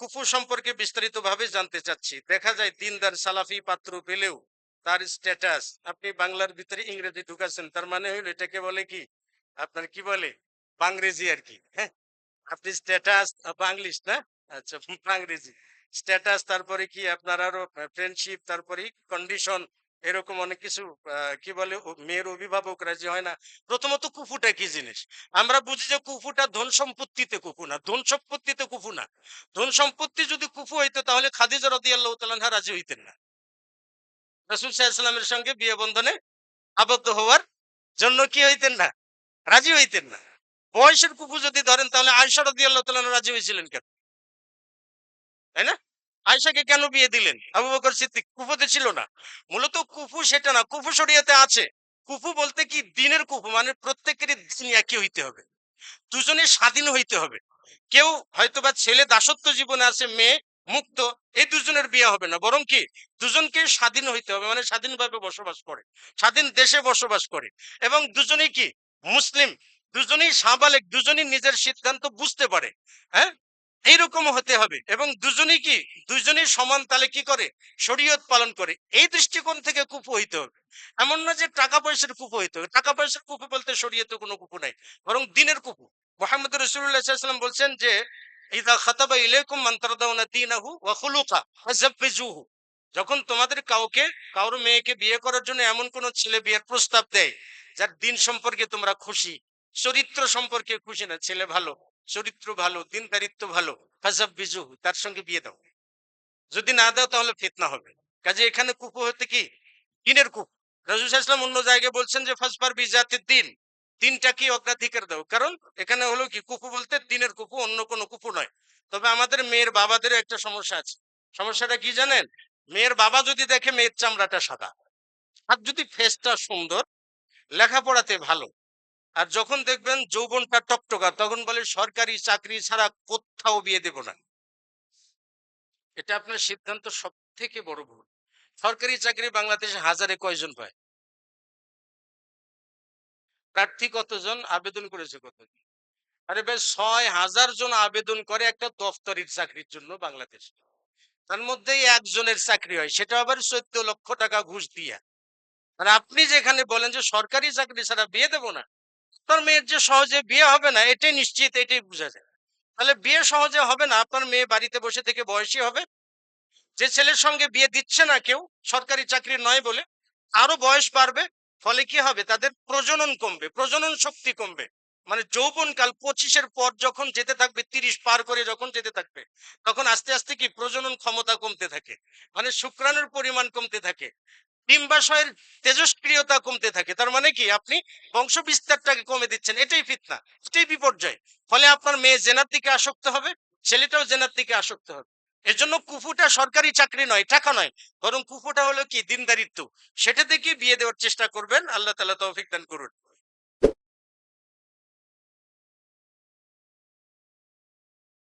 কুফু সম্পর্কে বিস্তারিতভাবে জানতে চাচ্ছি। দেখা যায়, দিনদার সালাফি পাত্র পেলেও তার স্ট্যাটাস আপনি বাংলার ভিতরে ইংরেজি ঢুকাচ্ছেন তার মানে হইল এটাকে বলে কি? আপনার কি বলে? বাংরেজি আর কি হ্যাঁ? আপনি স্ট্যাটাস বাংলিশ না? আচ্ছা বাংরেজি। স্ট্যাটাস তারপরে কি আপনার আরও ফ্রেন্ডশিপ তারপরে কন্ডিশন এরকম অনেক কিছু কি বলে মেয়ের অভিভাবক রাজি হয় না, প্রথমত কুফুটা কি জিনিস? আমরা বুঝি যে কুফুটা ধন সম্পত্তিতে কুফু না, ধন সম্পত্তিতে কুফু না। ধন সম্পত্তি যদি কুফু হইতো, তাহলে খাদিজা তাআলা রাজি হইতেন না। রাসূল আলাইহি সঙ্গে বিয়ে বন্ধনে আবদ্ধ হওয়ার জন্য কি হইতেন না? রাজি হইতেন না। বয়সের কুফু যদি ধরেন, তাহলে আয়েশা রাদিয়াল্লাহু তাআলা রাজি হয়েছিলেন কেন? তাই না? আয়েশাকে কেন বিয়ে দিলেন? আবু বকর সিদ্দিক কুফুতে ছিল না। মূলত কুফু সেটা না, কুফু শরিয়াতে আছে। কুফু বলতে কি? দিনের কুফু মানে প্রত্যেকেরই দিন একই হইতে হবে। দুজনে স্বাধীন হইতে হবে। কেউ হয়তোবা ছেলে দাসত্ব জীবনে আছে, মেয়ে মুক্ত, এই দুজনের বিয়ে হবে না। বরং কি? দুজনকে স্বাধীন হইতে হবে মানে স্বাধীনভাবে বসবাস করে। স্বাধীন দেশে বসবাস করে। এবং দুজনেই কি? মুসলিম। দুজনেই সাবালেক, দুজনেই নিজের সিদ্ধান্ত বুঝতে পারে। হ্যাঁ? এইরকম হতে হবে। এবং দুজনেই কি? দুজনেই সমান তালে কি করে? শরীয়ত পালন করে। এই দৃষ্টিকোণ থেকে কুপু হইতে হবে। এমন না যে টাকা পয়সার কুপু হইতে হবে। টাকা পয়সার কুপু বলতে শরীয়তে কোনো কুপু নাই, বরং দিনের কুপু মোহাম্মদ রসুল্লাহাম বলছেন যে ইদা খাতাবা যখন তোমাদের কাউকে কারোর মেয়েকে বিয়ে করার জন্য এমন কোন ছেলে বিয়ের প্রস্তাব দেয়, যার দিন সম্পর্কে তোমরা খুশি, চরিত্র সম্পর্কে খুশি না, ছেলে ভালো। চরিত্র ভালো দিনদারিত্ব ভালো ফাযাব্বিজুহু তার সঙ্গে বিয়ে দাও। যদি না দাও তাহলে ফিতনা হবে। কাজে এখানে কুপু হতে কি? দিনের কুপ। রাজুল ইসলাম অন্য জায়গায় বলছেন যে ফাসবার বিজাতের দিন। দিনটা কি অগ্রাধিকার দাও? কারণ এখানে হলো কি, কুপু বলতে দিনের কুপু, অন্য কোনো কুপু নয়। তবে আমাদের মেয়ের বাবাদেরও একটা সমস্যা আছে। সমস্যাটা কি জানেন? মেয়ের বাবা যদি দেখে, মেয়ের চামড়াটা সাদা। আর যদি ফেসটা সুন্দর, লেখাপড়াতে ভালো আর যখন দেখবেন যৌবনটা টকটকা তখন বলে, সরকারি চাকরি ছাড়া কোথাও বিয়ে দেব না। এটা আপনার সিদ্ধান্ত সব থেকে বড় ভুল। সরকারি চাকরি বাংলাদেশে হাজারে কয়জন পায়? প্রার্থী কতজন? আবেদন করেছে কতজন? আরে বেশ, ছয় হাজার জন আবেদন করে একটা দফতরের চাকরির জন্য বাংলাদেশ। তার মধ্যেই একজনের চাকরি হয়, সেটা আবার চোদ্দ লক্ষ টাকা ঘুষ দিয়া। আর আপনি যেখানে বলেন যে, সরকারি চাকরি ছাড়া বিয়ে দেবো না। আপনার মেয়ের যে সহজে বিয়ে হবে না, এটাই নিশ্চিত, এটাই বোঝা যায়। তাহলে বিয়ে সহজে হবে না, আপনার মেয়ে বাড়িতে বসে থেকে বয়সী হবে। যে ছেলের সঙ্গে বিয়ে দিচ্ছে না কেউ, সরকারি চাকরি নয় বলে, আরও বয়স বাড়বে, ফলে কি হবে? তাদের প্রজনন কমবে, প্রজনন শক্তি কমবে। মানে যৌবনকাল পঁচিশের পর যখন যেতে থাকবে, তিরিশ পার করে যখন যেতে থাকবে, তখন আস্তে আস্তে কি? প্রজনন ক্ষমতা কমতে থাকে। মানে শুক্রাণুর পরিমাণ কমতে থাকে। ডিম্বাশয়ের তেজস্ক্রিয়তা কমতে থাকে। তার মানে কি? আপনি বংশ বিস্তারটাকে কমে দিচ্ছেন। এটাই ফিতনা, এটাই বিপর্যয়। ফলে আপনার মেয়ে জেনার দিকে আসক্ত হবে, ছেলেটাও জেনার দিকে আসক্ত হবে। এর জন্য কুফুটা সরকারি চাকরি নয় টাকা নয়। বরং কুফুটা হলো কি? দিনদারিত্ব। সেটা থেকে বিয়ে দেওয়ার চেষ্টা করবেন। আল্লাহ তালা তৌফিক দান করুন।